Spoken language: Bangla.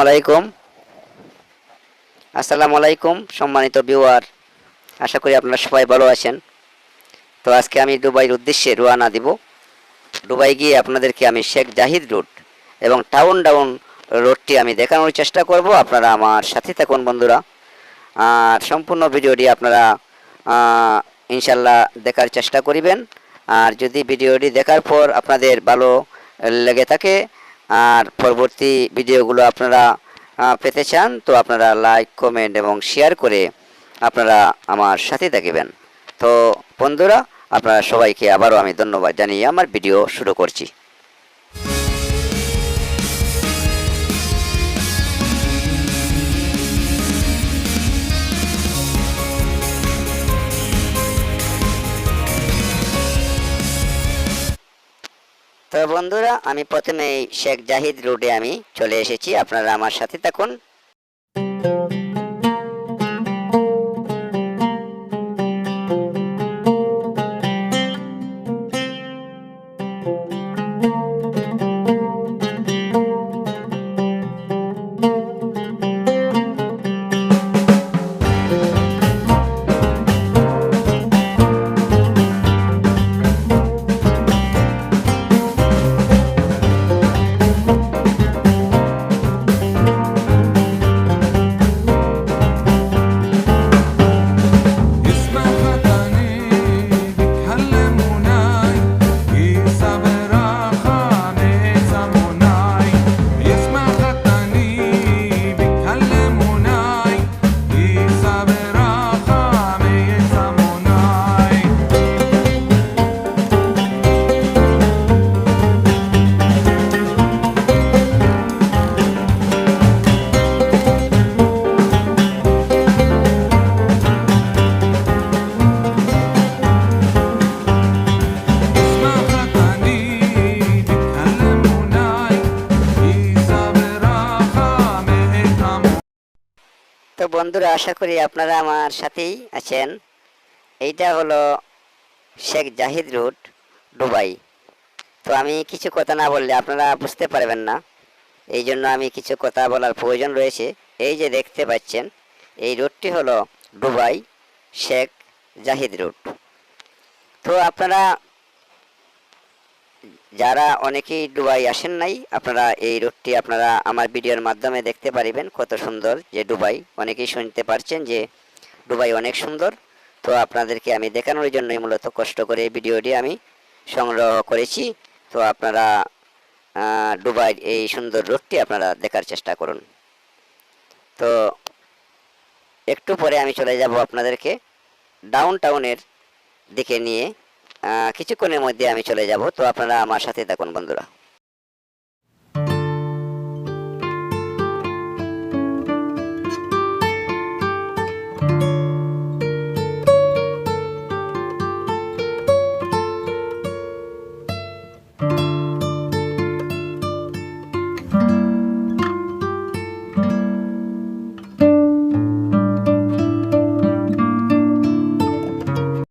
আলাইকুম। আসসালামু আলাইকুম, সম্মানিত ভিউয়ার। আশা করি আপনারা সবাই ভালো আছেন। তো আজকে আমি দুবাইয়ের উদ্দেশ্যে রওনা দিব। দুবাই গিয়ে আপনাদেরকে আমি শেখ জাহিদ রোড এবং টাউন ডাউন রোডটি আমি দেখানোর চেষ্টা করব। আপনারা আমার সাথে থাকুন, বন্ধুরা। আর সম্পূর্ণ ভিডিওটি আপনারা ইনশাল্লাহ দেখার চেষ্টা করিবেন। আর যদি ভিডিওটি দেখার পর আপনাদের ভালো লেগে থাকে আর পরবর্তী ভিডিওগুলো আপনারা পেতে চান, তো আপনারা লাইক, কমেন্ট এবং শেয়ার করে আপনারা আমার সাথে থাকবেন। তো বন্ধুরা, আপনারা সবাইকে আবারও আমি ধন্যবাদ জানিয়ে আমার ভিডিও শুরু করছি। তো বন্ধুরা আমি প্রথমে শেখ জাহিদ রোডে আমি চলে এসেছি। আপনারা আমার সাথে থাকুন। বন্ধুরা, আশা করি আপনারা আমার সাথেই আছেন। এইটা হলো শেখ জাহিদ রুট, দুবাই। তো আমি কিছু কথা না বললে আপনারা বুঝতে পারবেন না। এই জন্য আমি কিছু কথা বলার প্রয়োজন রয়েছে। এই যে দেখতে পাচ্ছেন, এই রুটটি হলো দুবাই শেখ জাহিদ রুট। তো আপনারা যারা অনেকেই ডুবাই আসেন নাই, আপনারা এই রোডটি আপনারা আমার ভিডিওর মাধ্যমে দেখতে পারিবেন কত সুন্দর যে ডুবাই অনেকেই শুনতে পারছেন যে দুবাই অনেক সুন্দর। তো আপনাদেরকে আমি দেখানোর জন্যই মূলত কষ্ট করে এই ভিডিওটি আমি সংগ্রহ করেছি। তো আপনারা দুবাইয়ের এই সুন্দর রোডটি আপনারা দেখার চেষ্টা করুন। তো একটু পরে আমি চলে যাব আপনাদেরকে ডাউন টাউনের দিকে নিয়ে। কিছুক্ষণের মধ্যে আমি চলে যাব। তো আপনারা আমার সাথে থাকুন বন্ধুরা।